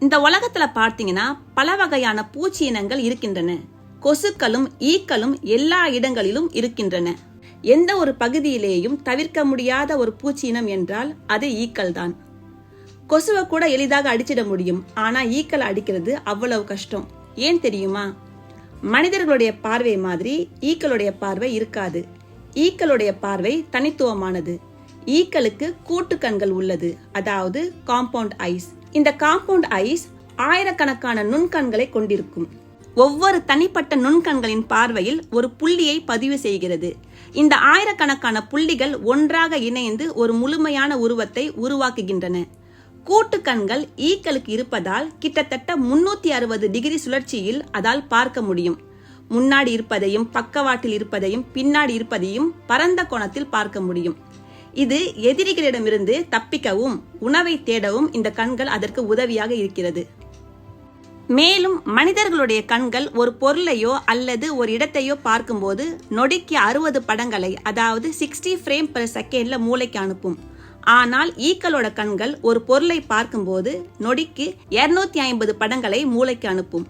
இந்த உலகத்துல பார்த்தீங்கன்னா பல வகையான பூச்சி இனங்கள் இருக்கின்றன. கொசுக்களும் ஈக்களும் எல்லா இடங்களிலும் இருக்கின்றன. எந்த ஒரு பகுதியிலேயும் தவிர்க்க முடியாத ஒரு பூச்சி இனம் என்றால் அது ஈக்கள் தான். கொசுவை கூட எளிதாக அடிச்சிட முடியும். ஆனா ஈக்களை அடிக்கிறது அவ்வளவு கஷ்டம். ஏன் தெரியுமா? மனிதர்களுடைய பார்வை மாதிரி ஈக்களுடைய பார்வை இருக்காது. ஈக்களுடைய பார்வை தனித்துவமானது. ஈக்களுக்கு கூட்டு கண்கள் உள்ளது. அதாவது காம்பவுண்ட் ஐஸ் இந்த காம்பவுண்ட் ஐஸ் ஆயிரக்கணக்கான நுண்கண்களை கொண்டிருக்கும். ஒவ்வொரு தனிப்பட்ட நுண்கண்களின் பார்வையில் ஒரு புள்ளியை பதிவு செய்கிறது. இந்த ஆயிரக்கணக்கான புள்ளிகள் ஒன்றாக இணைந்து ஒரு முழுமையான உருவத்தை உருவாக்குகின்றன. கூட்டு கண்கள் ஈக்களுக்கு இருப்பதால் கிட்டத்தட்ட முன்னூத்தி அறுபது டிகிரி சுழற்சியில் அதால் பார்க்க முடியும். முன்னாடி இருப்பதையும் பக்கவாட்டில் இருப்பதையும் பின்னாடி இருப்பதையும் பரந்த கோணத்தில் பார்க்க முடியும். இது எதிரிகளிடமிருந்து தப்பிக்கவும் உணவை தேடவும் இந்த கண்கள் அதற்கு உதவியாக இருக்கிறது. மேலும் மனிதர்களுடைய கண்கள் ஒரு பொருளையோ அல்லது ஒரு இடத்தையோ பார்க்கும்போது நொடிக்கு அறுபது படங்களை அதாவது சிக்ஸ்டி ஃப்ரேம் பெர் செகண்ட்ல மூளைக்கு அனுப்பும். ஆனால் ஈக்களோட கண்கள் ஒரு பொருளை பார்க்கும்போது நொடிக்கு 250 ஐம்பது படங்களை மூளைக்கு அனுப்பும்.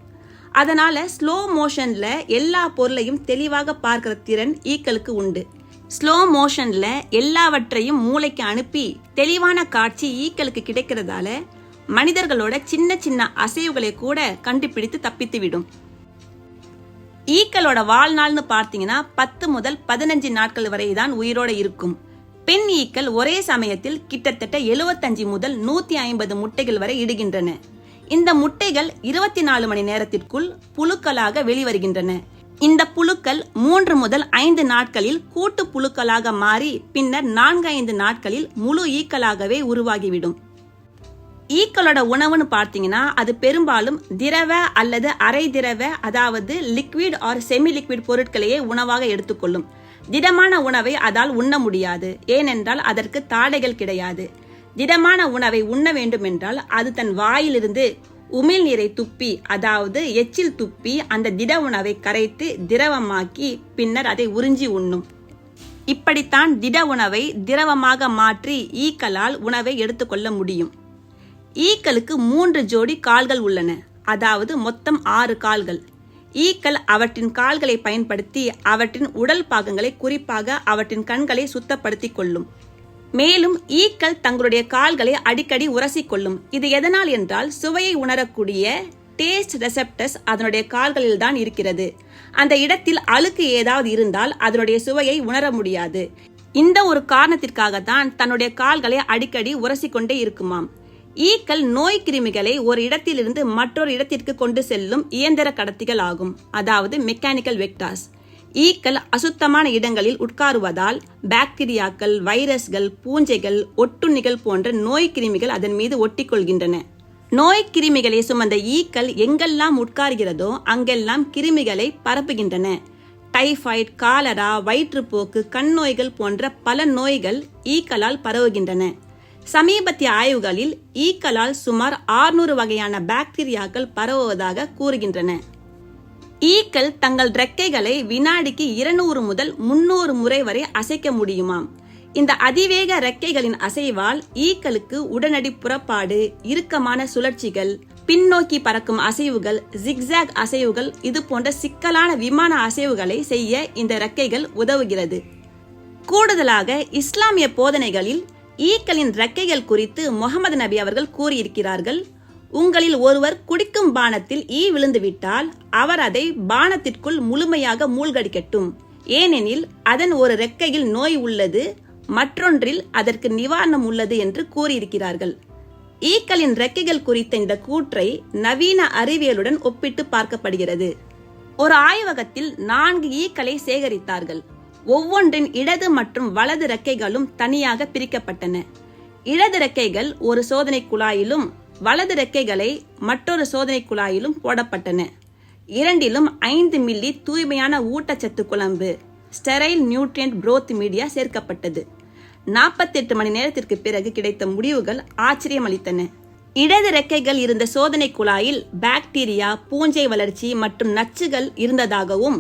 அதனால ஸ்லோ மோஷன்ல எல்லா பொருளையும் தெளிவாக பார்க்கிற திறன் ஈக்களுக்கு உண்டு. ஸ்லோ மோஷன்ல எல்லாவற்றையும் மூளைக்கு அனுப்பி தெளிவான காட்சி ஈக்களுக்கு கிடைக்கிறதால மனிதர்களோட சின்ன சின்ன அசைவுகளை கூட கண்டுபிடித்து தப்பித்து விடும். ஈக்களோட வாழ்நாள்னு பார்த்தீங்கன்னா பத்து முதல் பதினஞ்சு நாட்கள் வரை தான் உயிரோட இருக்கும். பெண் ஈக்கள் ஒரே சமயத்தில் கிட்டத்தட்ட 75 முதல் நூத்தி ஐம்பது முட்டைகள் வரை இடுகின்றன. இந்த முட்டைகள் இருபத்தி நாலு மணி நேரத்திற்குள் புழுக்களாக வெளிவருகின்றன. இந்த புழுக்கள் மூன்று முதல் ஐந்து நாட்களில் கூட்டு புழுக்களாக மாறி பின்னர் நான்கு ஐந்து நாட்களில் முழு ஈக்களாகவே உருவாகிவிடும். ஈக்களோட உணவுன்னு பார்த்தீங்கன்னா அது பெரும்பாலும் திரவ அல்லது அரை திரவ அதாவது லிக்விட் ஆர் செமி லிக்விட் பொருட்களையே உணவாக எடுத்துக்கொள்ளும். திடமான உணவை அதால் உண்ண முடியாது. ஏனென்றால் அதற்கு தாடைகள் கிடையாது. திடமான உணவை உண்ண வேண்டுமென்றால் அது தன் வாயிலிருந்து உமிழ்நீரை துப்பி அதாவது எச்சில் துப்பி அந்த திட உணவை கரைத்து திரவமாக்கி பின்னர் அதை உறிஞ்சி உண்ணும். இப்படித்தான் திட உணவை திரவமாக மாற்றி ஈக்களால் உணவை எடுத்துக்கொள்ள முடியும். ஈக்களுக்கு மூன்று ஜோடி கால்கள் உள்ளன அதாவது மொத்தம் ஆறு கால்கள். ஈக்கள் அவற்றின் கால்களை பயன்படுத்தி அவற்றின் உடல் பாகங்களை குறிப்பாக அவற்றின் கண்களை சுத்தப்படுத்திக் கொள்ளும். மேலும் ஈக்கள் தங்களுடைய கால்களை அடிக்கடி உரசிக்கொள்ளும். இது எதனால் என்றால் சுவையை உணரக்கூடிய டேஸ்ட் ரெசெப்டர்ஸ் அதனுடைய கால்களில் தான் இருக்கிறது. அந்த இடத்தில் அழுக்கு ஏதாவது இருந்தால் அதனுடைய சுவையை உணர முடியாது. இந்த ஒரு காரணத்திற்காக தான் தன்னுடைய கால்களை அடிக்கடி உரசிக்கொண்டே இருக்குமாம். ஈக்கள் நோய் கிருமிகளை ஒரு இடத்திலிருந்து மற்றொரு இடத்திற்கு கொண்டு செல்லும் இயந்திர கடத்திகள் ஆகும். அதாவது மெக்கானிக்கல் வெக்டார்ஸ் ஈக்கள் அசுத்தமான இடங்களில் உட்காருவதால் பாக்டீரியாக்கள் வைரஸ்கள் பூஞ்சைகள் ஒட்டுண்ணிகள் போன்ற நோய் கிருமிகள் அதன் மீது ஒட்டிக்கொள்கின்றன. நோய் கிருமிகளை சுமந்த ஈக்கள் எங்கெல்லாம் உட்கார்கிறதோ அங்கெல்லாம் கிருமிகளை பரப்புகின்றன. டைஃபாய்ட் காலரா வயிற்றுப்போக்கு கண் நோய்கள் போன்ற பல நோய்கள் ஈக்களால் பரவுகின்றன. சமீபத்திய ஆய்வுகளில் ஈக்களால் சுமார் 600 வகையான பாக்டீரியாக்கள் பரவுவதாக கூறுகின்றன. ஈக்கள் தங்கள் ரெக்கைகளை வினாடிக்கு 200 முதல் 300 முறை வரை அசைக்க முடியுமாம். இந்த அதிவேக ரெக்கைகளின் அசைவால் ஈக்களுக்கு உடனடி புறப்பாடு இறுக்கமான சுழற்சிகள் பின்னோக்கி பறக்கும் அசைவுகள் ஜிக்ஸாக் அசைவுகள் இது போன்ற சிக்கலான விமான அசைவுகளை செய்ய இந்த ரெக்கைகள் உதவுகிறது. கூடுதலாக இஸ்லாமிய போதனைகளில் ஈக்களின் ரெக்கைகள் குறித்து முகமது நபி அவர்கள் கூறியிருக்கிறார்கள். உங்களில் ஒருவர் குடிக்கும் பானத்தில் ஈ விழுந்துவிட்டால் அவர் அதை பானத்திற்குள் முழுமையாக மூழ்கடிக்கட்டும். ஏனெனில் அதன் ஒரு ரெக்கையில் நோய் உள்ளது மற்றொன்றில் அதற்கு நிவாரணம் உள்ளது என்று கூறியிருக்கிறார்கள். ஈக்களின் ரெக்கைகள் குறித்த இந்த கூற்றை நவீன அறிவியலுடன் ஒப்பிட்டு பார்க்கப்படுகிறது. ஒரு ஆய்வகத்தில் நான்கு ஈக்களை சேகரித்தார்கள். ஒவ்வொன்றின் இடது மற்றும் வலது ரெக்கைகளும் தனியாக பிரிக்கப்பட்டன. இடது ரெக்கைகள் ஒரு சோதனை குழாயிலும் வலது ரெக்கைகளை மற்றொரு சோதனை குழாயிலும் போடப்பட்டன. இரண்டிலும் ஐந்து மில்லி தூய்மையான ஊட்டச்சத்து குழம்பு ஸ்டெரைல் நியூட்ரியன்ட் புரோத் மீடியா சேர்க்கப்பட்டது. நாற்பத்தெட்டு மணி நேரத்திற்கு பிறகு கிடைத்த முடிவுகள் ஆச்சரியமளித்தன. இடது ரெக்கைகள் இருந்த சோதனை குழாயில் பாக்டீரியா பூஞ்சை வளர்ச்சி மற்றும் நச்சுகள் இருந்ததாகவும்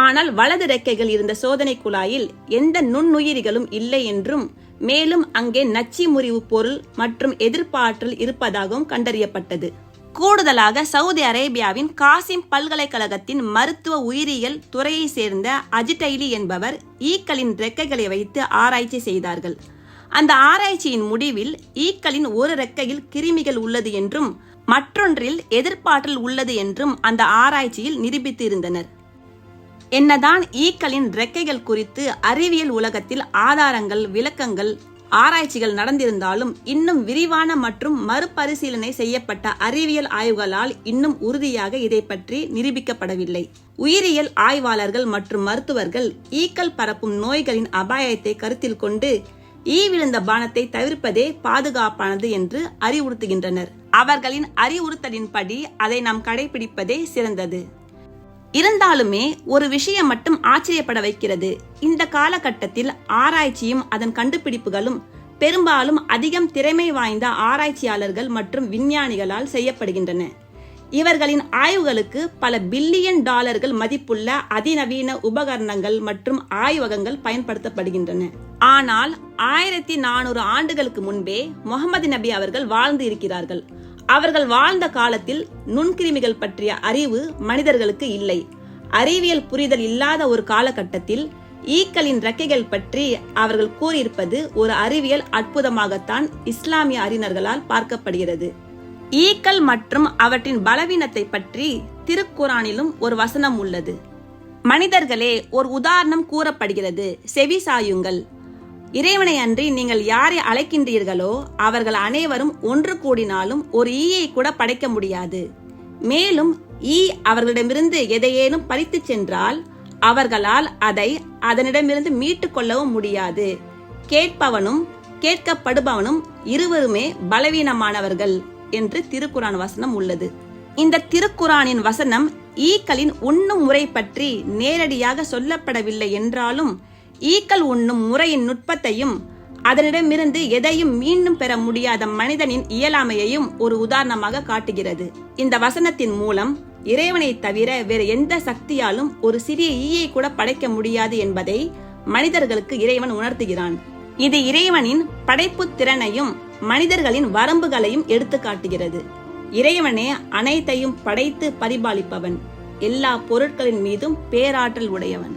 ஆனால் வலது ரெக்கைகள் இருந்த சோதனை குழாயில் எந்த நுண்ணுயிரிகளும் இல்லை என்றும் மேலும் அங்கே நச்சி முறிவு பொருள் மற்றும் எதிர்ப்பாற்றல் இருப்பதாகவும் கண்டறியப்பட்டது. கூடுதலாக சவுதி அரேபியாவின் காசிம் பல்கலைக்கழகத்தின் மருத்துவ உயிரியல் துறையை சேர்ந்த அஜிடைலி என்பவர் ஈக்களின் ரெக்கைகளை வைத்து ஆராய்ச்சி செய்தார்கள். அந்த ஆராய்ச்சியின் முடிவில் ஈக்களின் ஒரு ரெக்கையில் கிருமிகள் உள்ளது என்றும் மற்றொன்றில் எதிர்ப்பாற்றல் உள்ளது என்றும் அந்த ஆராய்ச்சியில் நிரூபித்திருந்தனர். என்னதான் ஈக்களின் ரெக்கைகள் குறித்து அறிவியல் உலகத்தில் ஆதாரங்கள் விளக்கங்கள் ஆராய்ச்சிகள் நடந்திருந்தாலும் இன்னும் விரிவான மற்றும் மறுபரிசீலனை செய்யப்பட்ட அறிவியல் ஆய்வுகளால் இன்னும் உறுதியாக இதை பற்றி நிரூபிக்கப்படவில்லை. உயிரியல் ஆய்வாளர்கள் மற்றும் மருத்துவர்கள் ஈக்கள் பரப்பும் நோய்களின் அபாயத்தை கருத்தில் கொண்டு ஈ விழுந்த பானத்தை தவிர்ப்பதே பாதுகாப்பானது என்று அறிவுறுத்துகின்றனர். அவர்களின் அறிவுறுத்தலின்படி அதை நாம் கடைபிடிப்பதே சிறந்தது. இருந்தாலுமே ஒரு விஷயம் மட்டும் ஆச்சரியப்பட வைக்கிறது. இந்த காலகட்டத்தில் ஆராய்ச்சியும் அதன் கண்டுபிடிப்புகளும் பெரும்பாலும் அதிகம் திறமை வாய்ந்த ஆராய்ச்சியாளர்கள் மற்றும் விஞ்ஞானிகளால் செய்யப்படுகின்றன. இவர்களின் ஆய்வுகளுக்கு பல பில்லியன் டாலர்கள் மதிப்புள்ள அதிநவீன உபகரணங்கள் மற்றும் ஆய்வகங்கள் பயன்படுத்தப்படுகின்றன. ஆனால் ஆயிரத்தி நானூறு ஆண்டுகளுக்கு முன்பே முகமது நபி அவர்கள் வாழ்ந்து இருக்கிறார்கள். அவர்கள் வாழ்ந்த காலத்தில் நுண்கிருமிகள் பற்றிய அறிவு மனிதர்களுக்கு இல்லை. அறிவியல் புரிதல் இல்லாத ஒரு காலகட்டத்தில் ஈக்களின் ரெக்கைகள் பற்றி அவர்கள் கூறியிருப்பது ஒரு அறிவியல் அற்புதமாகத்தான் இஸ்லாமிய அறிஞர்களால் பார்க்கப்படுகிறது. ஈக்கள் மற்றும் அவற்றின் பலவீனத்தை பற்றி திருக்குரானிலும் ஒரு வசனம் உள்ளது. மனிதர்களே ஒரு உதாரணம் கூறப்படுகிறது. செவி சாயுங்கள். இறைவனை அன்றி நீங்கள் யாரை அழைக்கின்றீர்களோ அவர்கள் அனைவரும் ஒன்று கூடினாலும் ஒரு ஈயை கூட படைக்க முடியாது. மேலும் ஈ அவர்களிடமிருந்து எதையேனும் பறித்து சென்றால் அவர்களால் அதை அதனிடமிருந்து மீட்டு கொள்ளவும் முடியாது. கேட்பவனும் கேட்கப்படுபவனும் இருவருமே பலவீனமானவர்கள். என்று திருக்குரான் வசனம் உள்ளது. இந்த திருக்குரானின் வசனம் ஈக்களின் உண்ணும் முறை பற்றி நேரடியாக சொல்லப்படவில்லை என்றாலும் ஈக்கள் உண்ணும் முறையின் நுட்பத்தையும் அதனிடமிருந்து எதையும் மீண்டும் பெற முடியாத மனிதனின் இயலாமையையும் ஒரு உதாரணமாக காட்டுகிறது. இந்த வசனத்தின் மூலம் இறைவனை தவிர வேறு எந்த சக்தியாலும் ஒரு சிறிய ஈயை கூட படைக்க முடியாது என்பதை மனிதர்களுக்கு இறைவன் உணர்த்துகிறான். இது இறைவனின் படைப்பு திறனையும் மனிதர்களின் வரம்புகளையும் எடுத்து காட்டுகிறது இறைவனே அனைத்தையும் படைத்து பரிபாலிப்பவன். எல்லா பொருட்களின் மீதும் பேராற்றல் உடையவன்.